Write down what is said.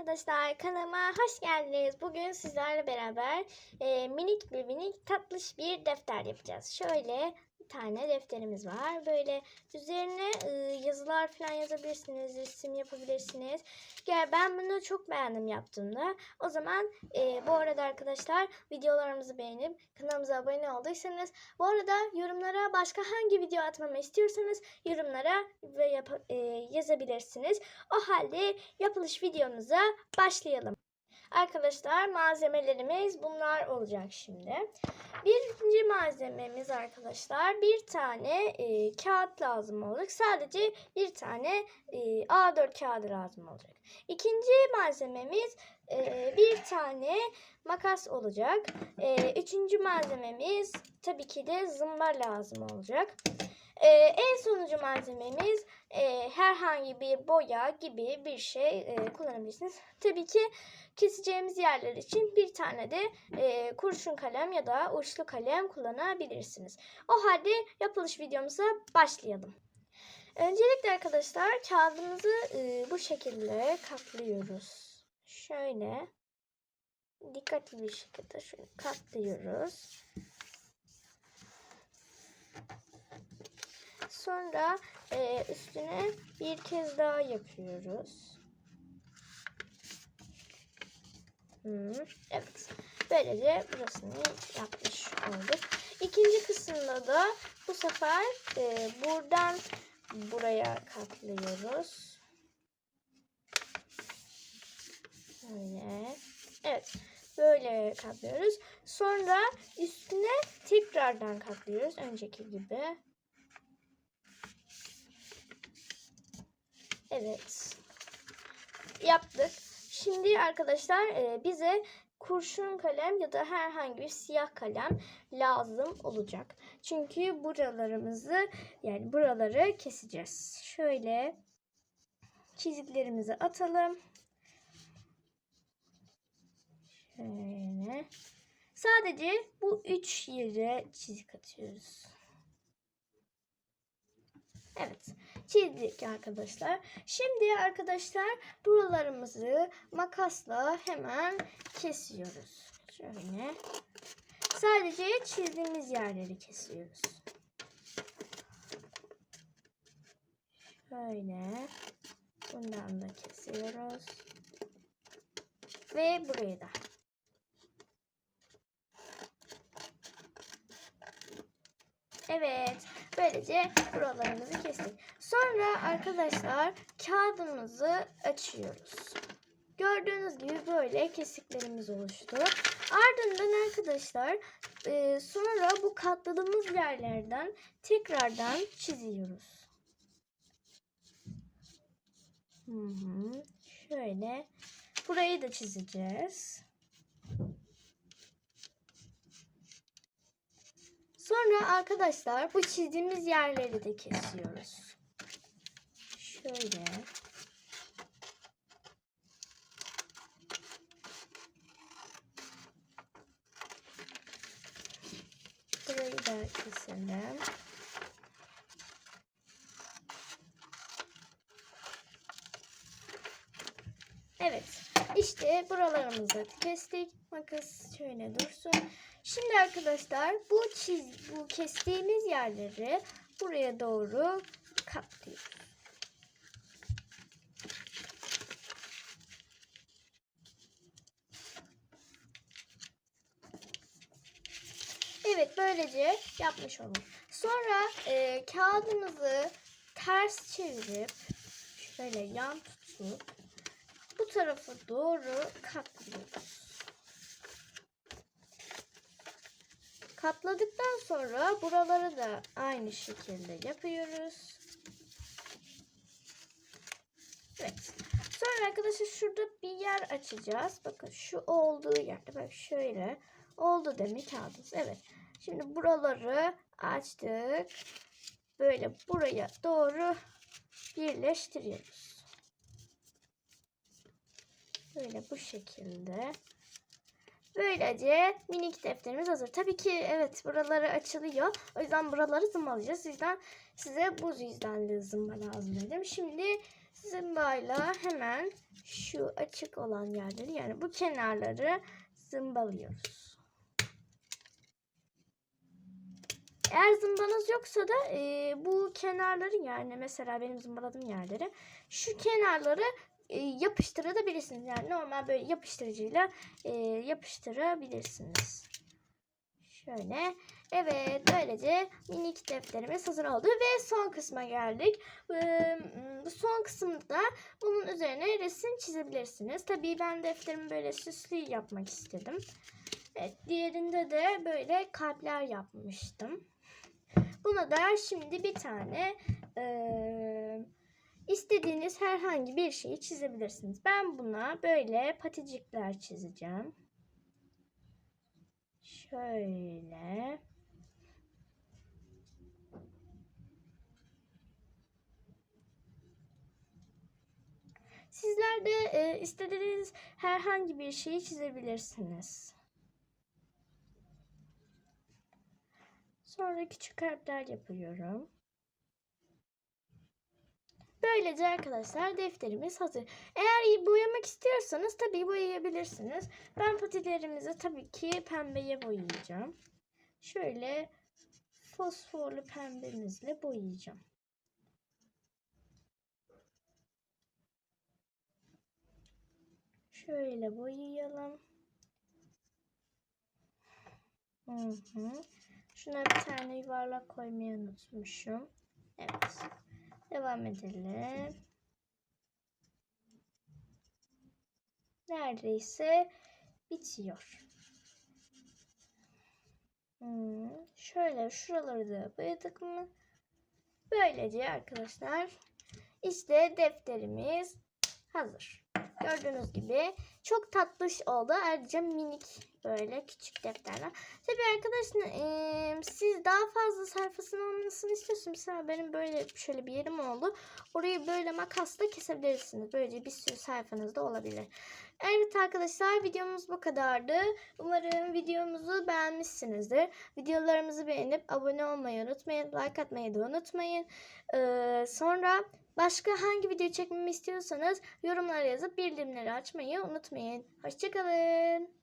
arkadaşlar kanalıma hoş geldiniz. Bugün sizlerle beraber e, minik bir minik tatlış bir defter yapacağız. Şöyle tane defterimiz var. Böyle üzerine e, yazılar falan yazabilirsiniz, resim yapabilirsiniz. Gel ben bunu çok beğendim yaptığımda. O zaman e, bu arada arkadaşlar videolarımızı beğenip kanalımıza abone olduysanız bu arada yorumlara başka hangi video atmamı istiyorsanız yorumlara ve yap- e, yazabilirsiniz. O halde yapılış videomuza başlayalım. Arkadaşlar malzemelerimiz bunlar olacak şimdi. Birinci malzememiz arkadaşlar bir tane e, kağıt lazım olacak. Sadece bir tane e, A4 kağıdı lazım olacak. İkinci malzememiz e, bir tane makas olacak. E, üçüncü malzememiz tabii ki de zımba lazım olacak. E, en sonuncu malzememiz e, herhangi bir boya gibi bir şey e, kullanabilirsiniz. Tabii ki keseceğimiz yerler için bir tane de e, kurşun kalem ya da uçlu kalem kullanabilirsiniz. O halde yapılış videomuza başlayalım. Öncelikle arkadaşlar kağıdımızı e, bu şekilde katlıyoruz. Şöyle dikkatli bir şekilde şöyle katlıyoruz. Sonra e, üstüne bir kez daha yapıyoruz. Hmm, evet. Böylece burasını yapmış olduk. İkinci kısımda da bu sefer e, buradan buraya katlıyoruz. Böyle. Evet. Böyle katlıyoruz. Sonra üstüne tekrardan katlıyoruz. Önceki gibi. Evet. Yaptık. Şimdi arkadaşlar e, bize kurşun kalem ya da herhangi bir siyah kalem lazım olacak. Çünkü buralarımızı yani buraları keseceğiz. Şöyle çiziklerimizi atalım. Şöyle. Sadece bu üç yere çizik atıyoruz. Evet. Çizdik arkadaşlar. Şimdi arkadaşlar buralarımızı makasla hemen kesiyoruz. Şöyle. Sadece çizdiğimiz yerleri kesiyoruz. Şöyle. Bundan da kesiyoruz. Ve burayı da. Evet. Böylece buralarımızı kestik. Sonra arkadaşlar kağıdımızı açıyoruz. Gördüğünüz gibi böyle kesiklerimiz oluştu. Ardından arkadaşlar e, sonra bu katladığımız yerlerden tekrardan çiziyoruz. Hı hı. Şöyle burayı da çizeceğiz. Sonra arkadaşlar bu çizdiğimiz yerleri de kesiyoruz. Şöyle. Burayı da keselim. Evet. İşte buralarımızı kestik. Makas şöyle dursun. Şimdi arkadaşlar bu çiz bu kestiğimiz yerleri buraya doğru katlıyoruz. Evet böylece yapmış olduk. Sonra e, kağıdımızı ters çevirip şöyle yan tutup tarafa doğru katlıyoruz. Katladıktan sonra buraları da aynı şekilde yapıyoruz. Evet. Sonra arkadaşlar şurada bir yer açacağız. Bakın şu olduğu yerde bak şöyle oldu demek kağıdımız. Evet. Şimdi buraları açtık. Böyle buraya doğru birleştiriyoruz. Böyle bu şekilde. Böylece minik defterimiz hazır. Tabii ki evet buraları açılıyor. O yüzden buraları zımbalayacağız. O yüzden size bu yüzden de lazım dedim. Şimdi zımbayla hemen şu açık olan yerleri yani bu kenarları zımbalıyoruz. Eğer zımbanız yoksa da e, bu kenarları yani mesela benim zımbaladığım yerleri şu kenarları e, yapıştırabilirsiniz. Yani normal böyle yapıştırıcıyla e, yapıştırabilirsiniz. Şöyle. Evet böylece minik defterimiz hazır oldu ve son kısma geldik. Ee, son kısımda bunun üzerine resim çizebilirsiniz. Tabii ben defterimi böyle süslü yapmak istedim. Evet, diğerinde de böyle kalpler yapmıştım. Buna da şimdi bir tane eee, istediğiniz herhangi bir şeyi çizebilirsiniz. Ben buna böyle paticikler çizeceğim. Şöyle. Sizler de e, istediğiniz herhangi bir şeyi çizebilirsiniz. Sonra küçük kalpler yapıyorum. Böylece arkadaşlar defterimiz hazır. Eğer boyamak istiyorsanız tabii boyayabilirsiniz. Ben patilerimizi tabii ki pembeye boyayacağım. Şöyle fosforlu pembemizle boyayacağım. Şöyle boyayalım. Hı hı. Şuna bir tane yuvarlak koymayı unutmuşum. Evet. Devam edelim. Neredeyse bitiyor. Hmm, şöyle şuraları da boyadık mı? Böylece arkadaşlar işte defterimiz hazır. Gördüğünüz gibi çok tatlış oldu. Ayrıca minik böyle küçük defterler. Tabii arkadaşlar eee, siz daha fazla sayfasının olmasını istiyorsunuz. Mesela benim böyle şöyle bir yerim oldu. Orayı böyle makasla kesebilirsiniz. Böylece bir sürü sayfanızda olabilir. Evet arkadaşlar videomuz bu kadardı. Umarım videomuzu beğenmişsinizdir. Videolarımızı beğenip abone olmayı unutmayın. Like atmayı da unutmayın. Ee, sonra başka hangi video çekmemi istiyorsanız yorumlara yazıp bildirimleri açmayı unutmayın. Hoşçakalın.